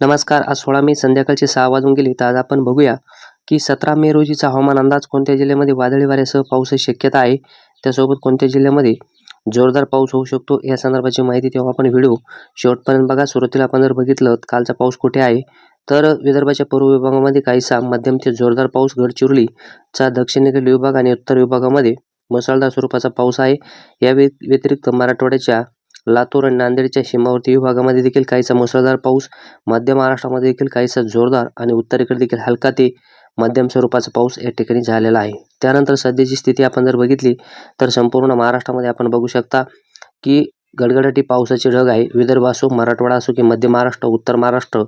नमस्कार आज सोळा मे संध्याकाळचे सहा वाजून गेले तर आज आपण बघूया की सतरा मे रोजीचा हवामान अंदाज कोणत्या जिल्ह्यामध्ये वादळी वाऱ्यासह पावसाची शक्यता आहे? त्यासोबत कोणत्या जिल्ह्यामध्ये जोरदार पाऊस होऊ शकतो? या संदर्भाची माहिती तेव्हा आपण व्हिडिओ शेवटपर्यंत बघा. सुरुवातीला आपण जर बघितलं कालचा पाऊस कुठे आहे? तर विदर्भाच्या पूर्व विभागामध्ये काहीसा मध्यम ते जोरदार पाऊस गडचिरोलीचा दक्षिणेकडील विभाग आणि उत्तर विभागामध्ये मुसळधार स्वरूपाचा पाऊस आहे. या व्य- व्यतिरिक्त मराठवाड्याच्या लातूर आणि नांदेडच्या सीमावर्ती विभागामध्ये देखील काहीसा मुसळधार पाऊस मध्य महाराष्ट्रामध्ये देखील काहीसा जोरदार आणि उत्तरेकडे देखील हलका ते मध्यम स्वरूपाचा पाऊस या ठिकाणी झालेला आहे. त्यानंतर सध्याची स्थिती आपण जर बघितली तर संपूर्ण महाराष्ट्रामध्ये आपण बघू शकता की गडगडाटी पावसाचे ढग आहे. विदर्भ असो मराठवाडा असो की मध्य महाराष्ट्र उत्तर महाराष्ट्र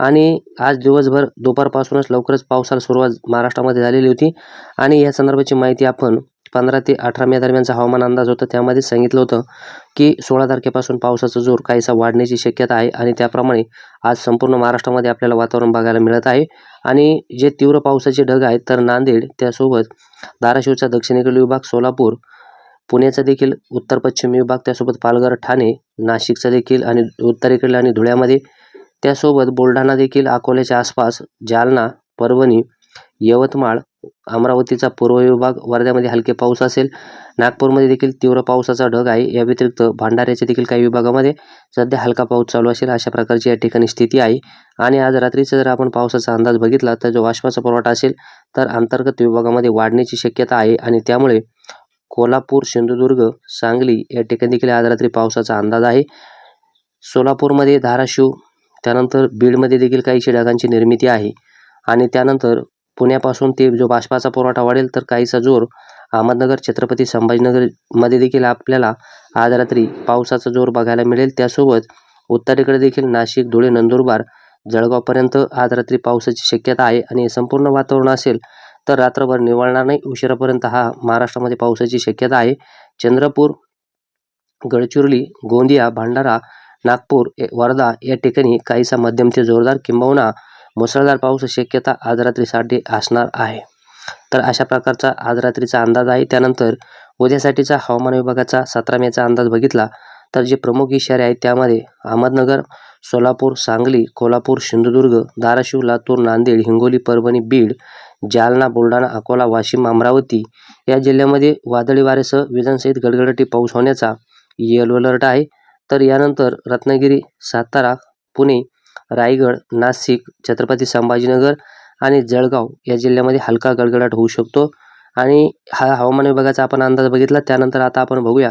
आणि आज दिवसभर दुपारपासूनच लवकरच पावसाला सुरुवात महाराष्ट्रामध्ये झालेली होती. आणि या संदर्भाची माहिती आपण पंधरा ते अठरा मे दरम्यानचा हवामान अंदाज होता. त्यामध्ये सांगितलं होतं की सोळा तारखेपासून पावसाचा जोर काहीसा वाढण्याची शक्यता आहे आणि त्याप्रमाणे आज संपूर्ण महाराष्ट्रामध्ये आपल्याला वातावरण बघायला मिळत आहे. आणि जे तीव्र पावसाचे ढग आहेत तर नांदेड त्यासोबत धाराशिवचा दक्षिणेकडील विभाग सोलापूर पुण्याचा देखील उत्तर पश्चिम विभाग त्यासोबत पालघर ठाणे नाशिकचा देखील आणि उत्तरेकडील आणि धुळ्यामध्ये त्यासोबत बुलढाणा देखील अकोल्याच्या आसपास जालना परभणी यवतमाळ अमरावतीचा पूर्व विभाग वर्ध्यामध्ये हलके पाऊस असेल. नागपूरमध्ये देखील तीव्र पावसाचा ढग आहे. या व्यतिरिक्त भांडाऱ्याच्या देखील काही विभागामध्ये सध्या हलका पाऊस चालू असेल अशा प्रकारची या ठिकाणी स्थिती आहे. आणि आज रात्रीचा जर आपण पावसाचा अंदाज बघितला तर जो वाष्पाचा पुरवठा असेल तर अंतर्गत विभागामध्ये वाढण्याची शक्यता आहे. आणि त्यामुळे कोल्हापूर सिंधुदुर्ग सांगली या ठिकाणी देखील आज रात्री पावसाचा अंदाज आहे. सोलापूरमध्ये धाराशिव त्यानंतर बीडमध्ये देखील काहीशी ढगांची निर्मिती आहे. आणि त्यानंतर पुण्यापासून ते जो बाष्पाचा पुरवठा वाढेल तर काहीसा जोर अहमदनगर छत्रपती संभाजीनगरमध्ये देखील आपल्याला आज रात्री पावसाचा जोर बघायला मिळेल. त्यासोबत उत्तरेकडे देखील नाशिक धुळे नंदुरबार जळगावपर्यंत आज रात्री पावसाची शक्यता आहे आणि हे संपूर्ण वातावरण असेल तर रात्रभर निवळणार नाही. उशिरापर्यंत हा महाराष्ट्रामध्ये पावसाची शक्यता आहे. चंद्रपूर गडचिरोली गोंदिया भंडारा नागपूर वर्धा या ठिकाणी काहीसा मध्यम ते जोरदार किंबहुना मुसळधार पाऊस शक्यता आज रात्रीसाठी असणार आहे. तर अशा प्रकारचा आज रात्रीचा अंदाज आहे. त्यानंतर उद्यासाठीचा हवामान विभागाचा सतरा मेचा अंदाज बघितला तर जे प्रमुख इशारे आहेत त्यामध्ये अहमदनगर सोलापूर सांगली कोल्हापूर सिंधुदुर्ग धाराशिव लातूर नांदेड हिंगोली परभणी बीड जालना बुलढाणा अकोला वाशिम अमरावती या जिल्ह्यामध्ये वादळी वारेसह विजांसहित गडगडाटी पाऊस होण्याचा येलो अलर्ट आहे. तर यानंतर रत्नागिरी सातारा पुणे रायगड नाशिक छत्रपती संभाजीनगर आणि जळगाव या जिल्ह्यामध्ये हलका गडगडाट होऊ शकतो. आणि हा हवामान विभागाचा आपण अंदाज बघितला. त्यानंतर आता आपण बघूया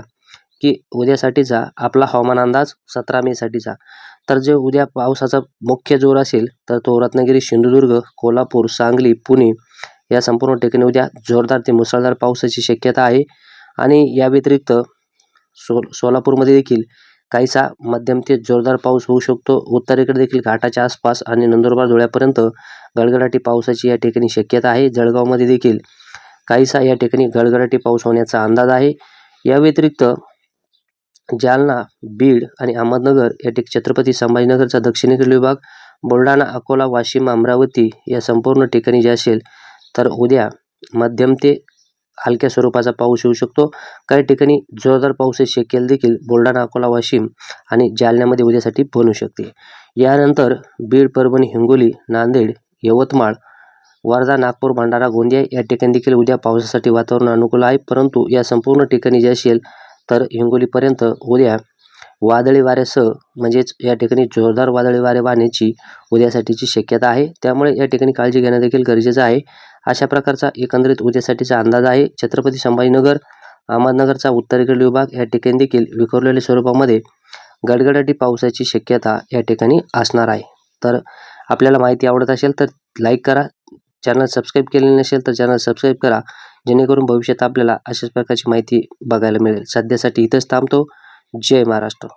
की उद्यासाठीचा आपला हवामान अंदाज सतरा मेसाठीचा तर जे उद्या पावसाचा मुख्य जोर असेल तर तो रत्नागिरी सिंधुदुर्ग कोल्हापूर सांगली पुणे या संपूर्ण ठिकाणी उद्या जोरदार ते मुसळधार पावसाची शक्यता आहे. आणि या व्यतिरिक्त सो सोलापूरमध्ये देखील काहीसा मध्यम ते जोरदार पाऊस होऊ शकतो. उत्तरेकडे देखील घाटाच्या आसपास आणि नंदुरबार धुळ्यापर्यंत गडगडाटी पावसाची या ठिकाणी शक्यता आहे. जळगावमध्ये देखील काहीसा या ठिकाणी गडगडाटी पाऊस होण्याचा अंदाज आहे. या व्यतिरिक्त जालना बीड आणि अहमदनगर या ठिक छत्रपती संभाजीनगरचा दक्षिणेकडील विभाग बुलढाणा अकोला वाशिम अमरावती या संपूर्ण ठिकाणी जे असेल तर उद्या मध्यम ते हलक्या स्वरूपाचा पाऊस येऊ शकतो. काही ठिकाणी जोरदार पावसाची शक्यता देखील बुलढाणा अकोला वाशिम आणि जालन्यामध्ये उद्यासाठी बनू शकते. यानंतर बीड परभणी हिंगोली नांदेड यवतमाळ वर्धा नागपूर भंडारा गोंदिया या ठिकाणी देखील उद्या पावसासाठी वातावरण अनुकूल आहे. परंतु या संपूर्ण ठिकाणी जे असेल तर हिंगोलीपर्यंत उद्या वादळी वाऱ्यासह म्हणजेच या ठिकाणी जोरदार वादळी वारे वाहण्याची उद्यासाठीची शक्यता आहे. त्यामुळे या ठिकाणी काळजी घेणं देखील गरजेचं आहे. अशा प्रकारचा एकंदरीत उद्यासाठीचा अंदाज आहे. छत्रपती संभाजीनगर अहमदनगरचा उत्तरेकडील विभाग या ठिकाणी देखील विखुरलेल्या स्वरूपामध्ये गडगडाटी पावसाची शक्यता या ठिकाणी असणार आहे. तर आपल्याला माहिती आवडत असेल तर लाईक करा. चॅनल सबस्क्राईब केलेले नसेल तर चॅनल सबस्क्राईब करा. जेणेकरून भविष्यात आपल्याला अशाच प्रकारची माहिती बघायला मिळेल. सध्यासाठी इथंच थांबतो. जय महाराष्ट्र.